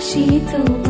ভালোবাসি তোমায়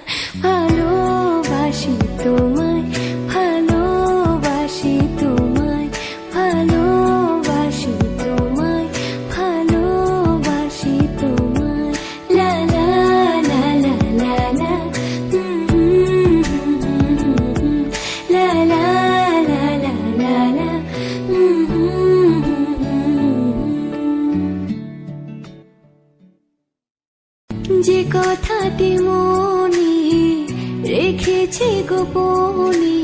গোপনে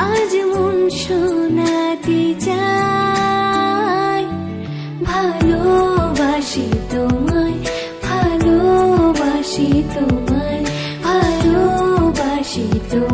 আজ মন শোনাতে চাই। ভালোবাসি তোমায় ভালোবাসি তোমায় ভালোবাসি তোমায়।